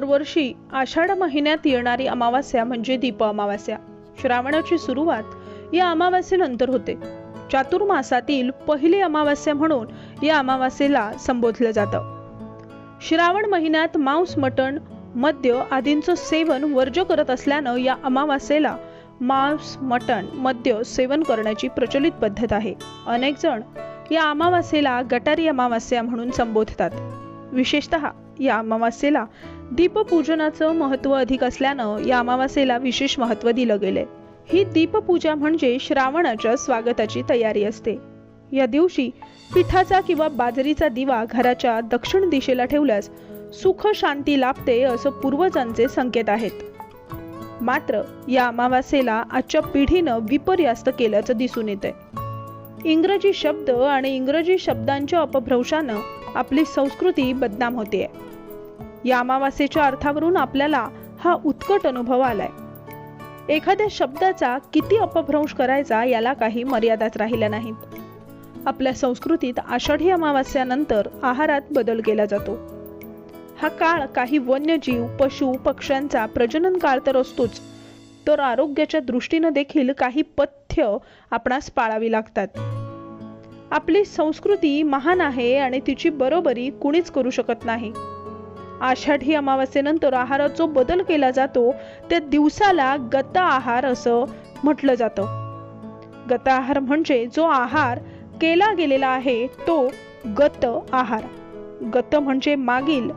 दरवर्षी आषाढ महिन्यात येणारी अमावास्या म्हणजे दीप अमावास्या. श्रावणाची सुरुवात या अमावास्येनंतर होते. चातुर्मासातील पहिली अमावास्या म्हणून या अमावास्येला संबोधलं जातं. श्रावण महिन्यात मांस मटण मद्य आदींचं सेवन वर्ज्य करत असल्यानं या अमावास्येला मांस मटण मद्य सेवन करण्याची प्रचलित पद्धत आहे. अनेक जण या अमावास्येला गटारी अमावास्या म्हणून संबोधतात. विशेषत या अमावास्येला दीपपूजनाचं महत्त्व अधिक असल्यानं या अमावास्येला विशेष महत्त्व दिलं गेलंय. ही दीपपूजा म्हणजे श्रावणाच्या स्वागताची तयारी असते. या दिवशी पिठाचा किंवा बाजरीचा दिवा घराच्या दक्षिण दिशेला ठेवल्यास सुख शांती लाभते असं पूर्वजांचे संकेत आहेत. मात्र या अमावास्येला आजच्या पिढीनं विपर्यास्त केल्याचं दिसून येतंय. इंग्रजी शब्द आणि इंग्रजी शब्दांच्या अपभ्रंशानं आपली संस्कृती बदनाम होते या अमावास्येच्या अर्थावरून आपल्याला हा उत्कट अनुभव आलाय. एखाद्या शब्दाचा किती अपभ्रंश करायचा याला काही मर्यादाच राहिल्या नाहीत. आपल्या संस्कृतीत आषाढी अमावास्यानंतर आहारात बदल केला जातो. हा काळ काही वन्यजीव पशु पक्ष्यांचा प्रजनन काळ तर असतोच तर आरोग्याच्या दृष्टीनं देखील काही पथ्य आपणास पाळावी लागतात. आपली संस्कृती महान आहे आणि तिची बरोबरी कुणीच करू शकत नाही. आषाढी अमावास्येनंतर आहारात जो बदल केला जातो त्या दिवसाला गत आहार असं म्हटलं जातं. गत आहार म्हणजे जो आहार केला गेलेला आहे तो गत आहार. गत म्हणजे मागील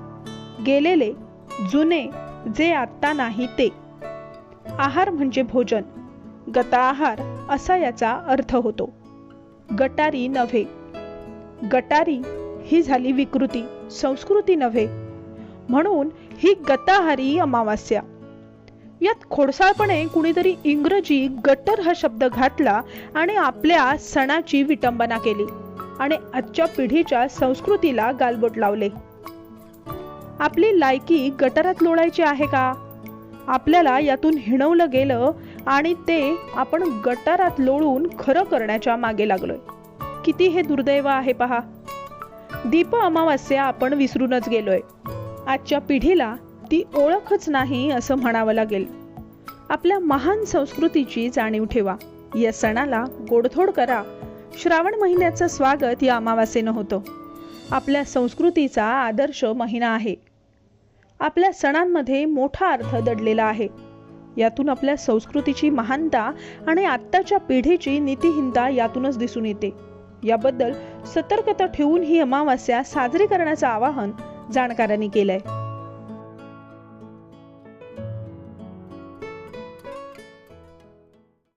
गेलेले जुने जे आत्ता नाही ते. आहार म्हणजे भोजन. गता आहार असा याचा अर्थ होतो. गटारी नव्हे. गटारी ही झाली विकृती संस्कृती नव्हे. म्हणून ही गताहारी अमावास्या. यात खोडसाळपणे कुणीतरी इंग्रजी गटर हा शब्द घातला आणि आपल्या सणाची विटंबना केली आणि आजच्या पिढीच्या संस्कृतीला गालबोट लावले. आपली लायकी गटारात लोळायची आहे का? आपल्याला यातून हिणवलं गेलं आणि ते आपण गटारात लोळून खरं करण्याच्या मागे लागलोय. किती हे दुर्दैव आहे पहा. दीप अमावास्या आपण विसरूनच गेलोय. आजच्या पिढीला ती ओळखच नाही असं म्हणावं लागेल. आपल्या महान संस्कृतीची जाणीव ठेवा. या सणाला गोडधोड करा. श्रावण महिन्याचं स्वागत या अमावासेनं होतं. आपल्या संस्कृतीचा आदर्श महिना आहे. आपल्या सणांमध्ये मोठा अर्थ दडलेला आहे. यातून आपल्या संस्कृतीची महानता आणि आत्ताच्या पिढीची नीतिहीनता यातूनच दिसून येते. याबद्दल सतर्कता ठेवून ही अमावास्या साजरी करण्याचं आवाहन जाणकारांनी केलंय.